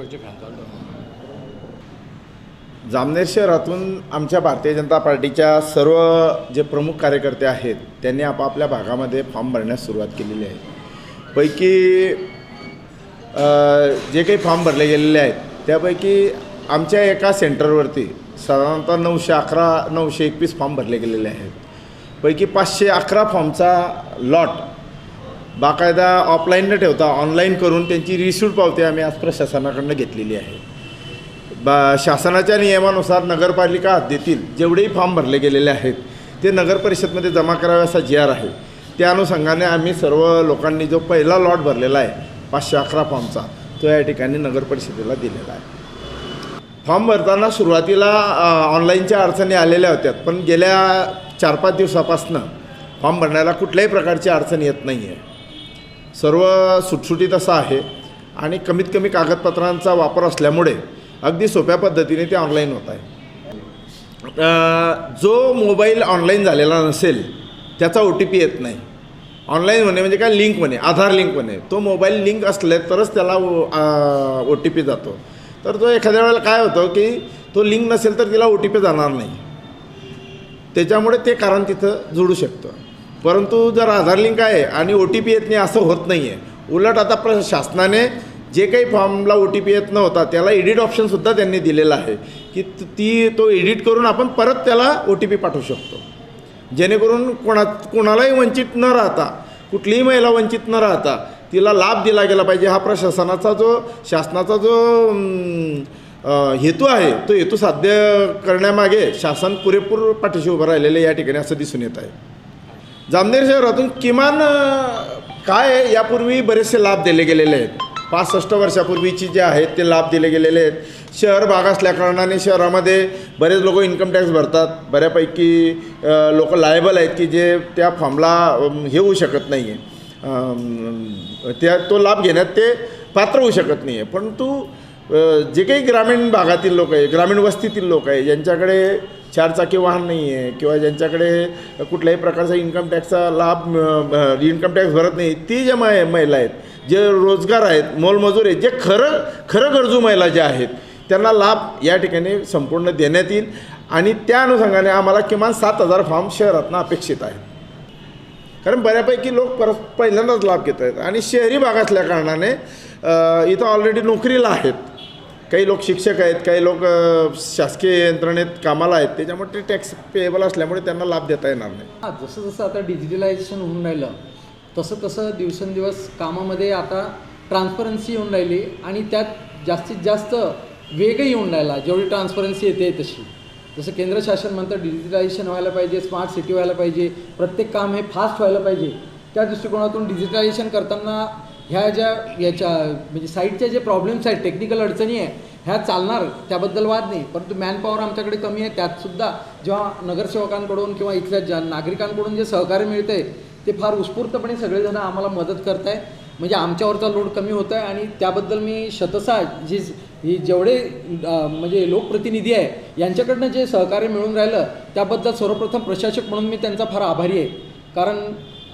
करचे फॅन जामनेर शहरातून आमच्या भारतीय जनता पार्टीच्या सर्व जे प्रमुख कार्यकर्ते आहेत त्यांनी आपापल्या भागामध्ये फॉर्म भरण्यास सुरुवात केलेली आहे. पैकी जे काही फॉर्म भरले गेलेले आहेत त्यापैकी आमच्या एका सेंटरवरती साधारणतः नऊशे अकरा नऊशे एकवीस फॉर्म भरले गेलेले आहेत. पैकी पाचशे अकरा फॉर्मचा लॉट बाकायदा ऑफलाईन न ठेवता ऑनलाईन करून त्यांची रिसूट पावती आम्ही आज प्रशासनाकडनं घेतलेली आहे. बा शासनाच्या नियमानुसार नगरपालिका हद्दीतील जेवढेही फॉर्म भरले गेलेले आहेत ते नगर परिषदमध्ये जमा करावे असा जी आर आहे. त्या अनुषंगाने आम्ही सर्व लोकांनी जो पहिला लॉट भरलेला आहे पाचशे अकरा फॉर्मचा तो या ठिकाणी नगर परिषदेला दिलेला आहे. फॉर्म भरताना सुरुवातीला ऑनलाईनच्या अडचणी आलेल्या होत्या पण गेल्या चार पाच दिवसापासनं फॉर्म भरण्याला कुठल्याही प्रकारची अडचण येत नाही आहे सर्व सुटसुटीत असं आहे आणि कमीत कमी कागदपत्रांचा वापर असल्यामुळे अगदी सोप्या पद्धतीने ते ऑनलाईन होत आहे. जो मोबाईल ऑनलाईन झालेला नसेल त्याचा ओ टी पी येत नाही. ऑनलाईन होणे म्हणजे काय? लिंक म्हणे आधार लिंक म्हणे. तो मोबाईल लिंक असले तरच त्याला ओ टी पी जातो. तर तो एखाद्या वेळेला काय होतं की तो लिंक नसेल तर तिला ओ टी पी जाणार नाही. त्याच्यामुळे ते कारण तिथं जोडू शकतं. परंतु जर आधार लिंक आहे आणि ओ टी पी येत नाही असं होत नाही आहे उलट आता प्र शासनाने जे काही फॉर्मला ओ टी पी येत नव्हता त्याला एडिट ऑप्शनसुद्धा त्यांनी दिलेलं आहे. की ती तो एडिट करून आपण परत त्याला ओ टी पी पाठवू शकतो. जेणेकरून कोणा कोणालाही वंचित न राहता कुठलीही महिला वंचित न राहता तिला लाभ दिला गेला पाहिजे. हा प्रशासनाचा जो शासनाचा जो हेतू आहे तो हेतू साध्य करण्यामागे शासन पुरेपूर पाठीशी उभं राहिलेलं या ठिकाणी असं दिसून येत आहे. जामनेर शहरातून किमान काय आहे, यापूर्वी बरेचसे लाभ दिले गेलेले आहेत? पासष्ट वर्षापूर्वीची जे आहेत ते लाभ दिले गेलेले आहेत. शहर भाग असल्याकारणाने शहरामध्ये बरेच लोक इन्कम टॅक्स भरतात. बऱ्यापैकी लोक लायबल आहेत की जे त्या फॉर्मला हे होऊ शकत नाही आहे त्या तो लाभ घेण्यात ते पात्र होऊ शकत नाही आहे परंतु जे काही ग्रामीण भागातील लोक आहे ग्रामीण वस्तीतील लोक आहे ज्यांच्याकडे चारचाकी वाहन नाही आहे किंवा ज्यांच्याकडे कुठल्याही प्रकारचा इन्कम टॅक्सचा लाभ इन्कम टॅक्स भरत नाही ती ज्या मै महिला आहेत जे रोजगार आहेत मोलमजूर आहेत जे खरं खरं गरजू महिला ज्या आहेत त्यांना लाभ या ठिकाणी संपूर्ण देण्यात येईल आणि त्या अनुषंगाने आम्हाला किमान सात हजार फॉर्म शहरातनं अपेक्षित आहेत. कारण बऱ्यापैकी लोक परत पहिल्यांदाच लाभ घेत आहेत आणि शहरी भाग असल्या कारणाने इथं ऑलरेडी नोकरीला आहेत. काही लोक शिक्षक आहेत काही लोक शासकीय यंत्रणेत कामाला आहेत त्याच्यामुळे ते टॅक्स पेएबल असल्यामुळे त्यांना लाभ देता येणार नाही. हां जसं जसं आता डिजिटलायझेशन होऊन राहिलं तसं तसं दिवसेंदिवस कामामध्ये आता ट्रान्सपरन्सी येऊन राहिली आणि त्यात जास्तीत जास्त वेगही येऊन राहिला जेवढी ट्रान्सपरन्सी येते तशी. जसं केंद्र शासन म्हणतं डिजिटलायझेशन व्हायला पाहिजे स्मार्ट सिटी व्हायला पाहिजे प्रत्येक काम हे फास्ट व्हायला पाहिजे. त्या दृष्टिकोनातून डिजिटलायझेशन करताना ह्या ज्या याच्या म्हणजे साईटच्या जे प्रॉब्लेम्स आहेत टेक्निकल अडचणी आहे ह्या चालणार त्याबद्दल वाद नाही. परंतु मॅनपॉवर आमच्याकडे कमी आहे त्यातसुद्धा जेव्हा नगरसेवकांकडून किंवा इथल्या ज्या नागरिकांकडून जे सहकार्य मिळतं आहे ते फार उत्स्फूर्तपणे सगळेजण आम्हाला मदत करत आहे म्हणजे आमच्यावरचा लोड कमी होत आहे आणि त्याबद्दल मी शतसा जी ही जेवढे म्हणजे लोकप्रतिनिधी आहे यांच्याकडनं जे सहकार्य मिळून राहिलं त्याबद्दल सर्वप्रथम प्रशासक म्हणून मी त्यांचा फार आभारी आहे. कारण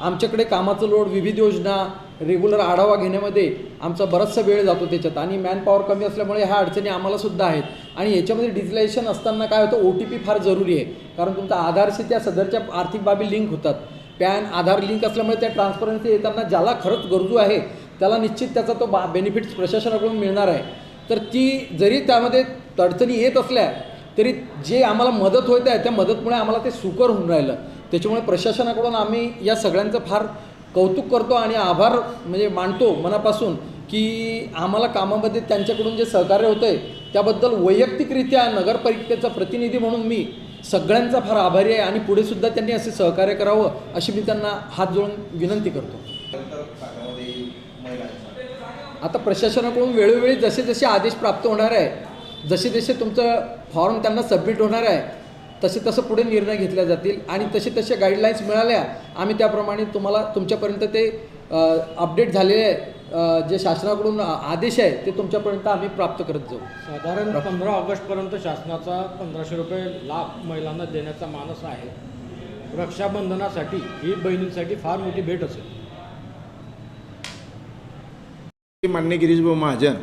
आमच्याकडे कामाचं लोड विविध योजना रेग्युलर आढावा घेण्यामध्ये आमचा बराचसा वेळ जातो त्याच्यात आणि मॅनपॉवर कमी असल्यामुळे ह्या अडचणी आम्हालासुद्धा आहेत. आणि याच्यामध्ये डिजिटलायझेशन असताना काय होतं ओ टी पी फार जरुरी आहे. कारण तुमचा आधारशी त्या सदरच्या आर्थिक बाबी लिंक होतात. पॅन आधार लिंक असल्यामुळे त्या ट्रान्सपरन्सी येताना ज्याला खरंच गरजू आहे त्याला निश्चित त्याचा तो बा बेनिफिट्स प्रशासनाकडून मिळणार आहे. तर ती जरी त्यामध्ये अडचणी येत असल्या तरी जे आम्हाला मदत होत आहे त्या मदतमुळे आम्हाला ते सुकर होऊन राहिलं. त्याच्यामुळे प्रशासनाकडून आम्ही या सगळ्यांचं फार कौतुक करतो आणि आभार म्हणजे मानतो मनापासून की आम्हाला कामामध्ये त्यांच्याकडून जे सहकार्य होतं आहे त्याबद्दल वैयक्तिकरित्या नगरपालिकेचा प्रतिनिधी म्हणून मी सगळ्यांचा फार आभारी आहे आणि पुढे सुद्धा त्यांनी असे सहकार्य करावं अशी मी त्यांना हात जोडून विनंती करतो. आता प्रशासनाकडून वेळोवेळी जसे जसे आदेश प्राप्त होणार आहे जसे जसे तुमचं फॉर्म त्यांना सबमिट होणार आहे तसे तसं पुढे निर्णय घेतले जातील आणि तसे तसे गाईडलाईन्स मिळाल्या आम्ही त्याप्रमाणे तुम्हाला तुमच्यापर्यंत ते अपडेट झालेले जे शासनाकडून आदेश आहे ते तुमच्यापर्यंत आम्ही प्राप्त करत जाऊ. साधारण पंधरा ऑगस्टपर्यंत शासनाचा पंधराशे रुपये लाभ महिलांना देण्याचा मानस आहे. रक्षाबंधनासाठी ही बहिणींसाठी फार मोठी भेट असेल. मान्य गिरीशभाऊ महाजन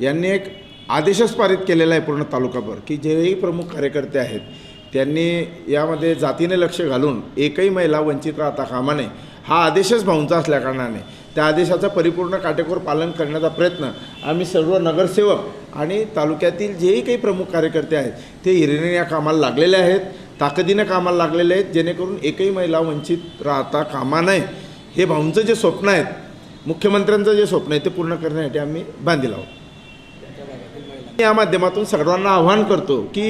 यांनी एक आदेशच पारित केलेला आहे पूर्ण तालुकाभर की जेही प्रमुख कार्यकर्ते आहेत त्यांनी यामध्ये जातीने लक्ष घालून एकही महिला वंचित राहता कामा नये. हा आदेशच भाऊंचा असल्याकारणाने त्या आदेशाचं परिपूर्ण काटेकोर पालन करण्याचा प्रयत्न आम्ही सर्व नगरसेवक आणि तालुक्यातील जेही काही प्रमुख कार्यकर्ते आहेत ते हिरिरीने या कामाला लागलेले आहेत ताकदीनं कामाला लागलेले आहेत जेणेकरून एकही महिला वंचित राहता कामा नये. हे भाऊंचं जे स्वप्न आहेत मुख्यमंत्र्यांचं जे स्वप्न आहे ते पूर्ण करण्यासाठी आम्ही बांधील आहोत. या माध्यमातून सर्वांना आव्हान करतो की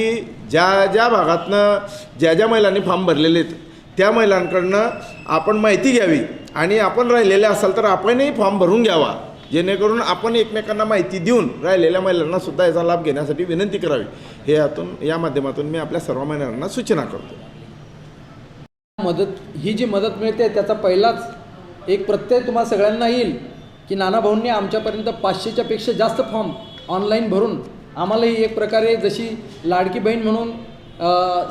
ज्या ज्या भागातनं ज्या ज्या महिलांनी फॉर्म भरलेले आहेत त्या महिलांकडनं आपण माहिती घ्यावी आणि आपण राहिलेले असाल तर आपणही फॉर्म भरून घ्यावा. जेणेकरून आपण एकमेकांना माहिती देऊन राहिलेल्या महिलांना सुद्धा याचा लाभ घेण्यासाठी विनंती करावी. हे यातून या माध्यमातून मी आपल्या सर्व महिलांना सूचना करतो. मदत ही जी मदत मिळते त्याचा पहिलाच एक प्रत्यय तुम्हाला सगळ्यांना येईल की नाना भाऊंनी आमच्यापर्यंत पाचशेच्या पेक्षा जास्त फॉर्म ऑनलाईन भरून आम्हालाही एक प्रकारे जशी लाडकी बहीण म्हणून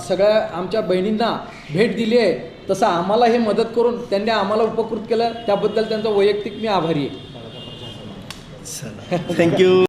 सगळ्या आमच्या बहिणींना भेट दिली आहे तसं आम्हाला हे मदत करून त्यांनी आम्हाला उपकृत केलं. त्याबद्दल त्यांचा वैयक्तिक मी आभारी आहे. थँक्यू